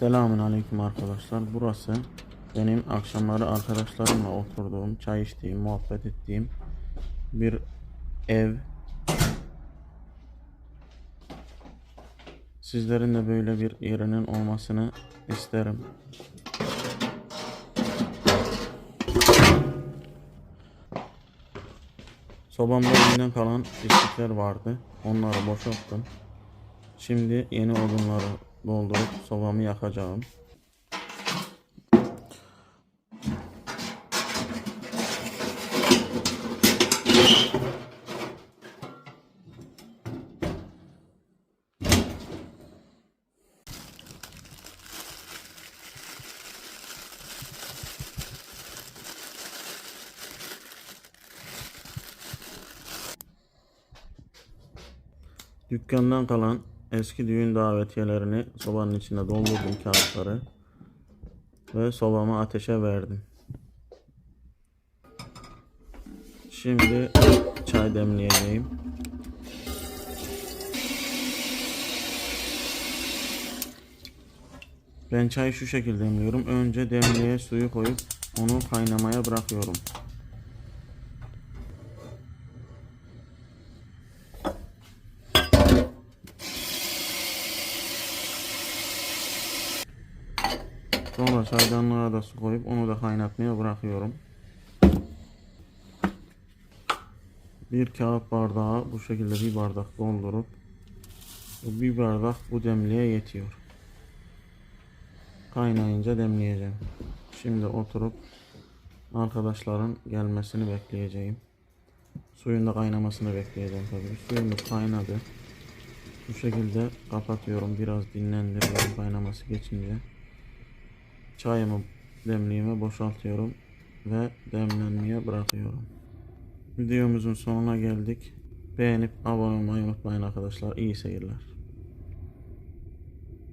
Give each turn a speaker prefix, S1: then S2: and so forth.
S1: Selamun Aleyküm arkadaşlar. Burası benim akşamları arkadaşlarımla oturduğum, çay içtiğim, muhabbet ettiğim bir ev. Sizlerin de böyle bir yerinin olmasını isterim. Sobamda evinden kalan pislikler vardı. Onları boşalttım. Şimdi yeni odunları doldurup sobamı yakacağım. Dükkandan kalan eski düğün davetiyelerini sobanın içine doldurdum kağıtları ve sobamı ateşe verdim. Şimdi çay demleyeceğim. Ben çayı şu şekilde demliyorum. Önce demliğe suyu koyup onu kaynamaya bırakıyorum. Sonra çaydanlığa da su koyup onu da kaynatmaya bırakıyorum. Bir kağıt bardağı bu şekilde bir bardak doldurup bir bardak bu demliğe yetiyor. Kaynayınca demleyeceğim. Şimdi oturup arkadaşların gelmesini bekleyeceğim. Suyun da kaynamasını bekleyeceğim tabii. Suyumuz kaynadı. Bu şekilde kapatıyorum. Biraz dinlendiriyorum kaynaması geçince. Çayımı demliğime boşaltıyorum ve demlenmeye bırakıyorum. Videomuzun sonuna geldik. Beğenip abone olmayı unutmayın arkadaşlar. İyi seyirler.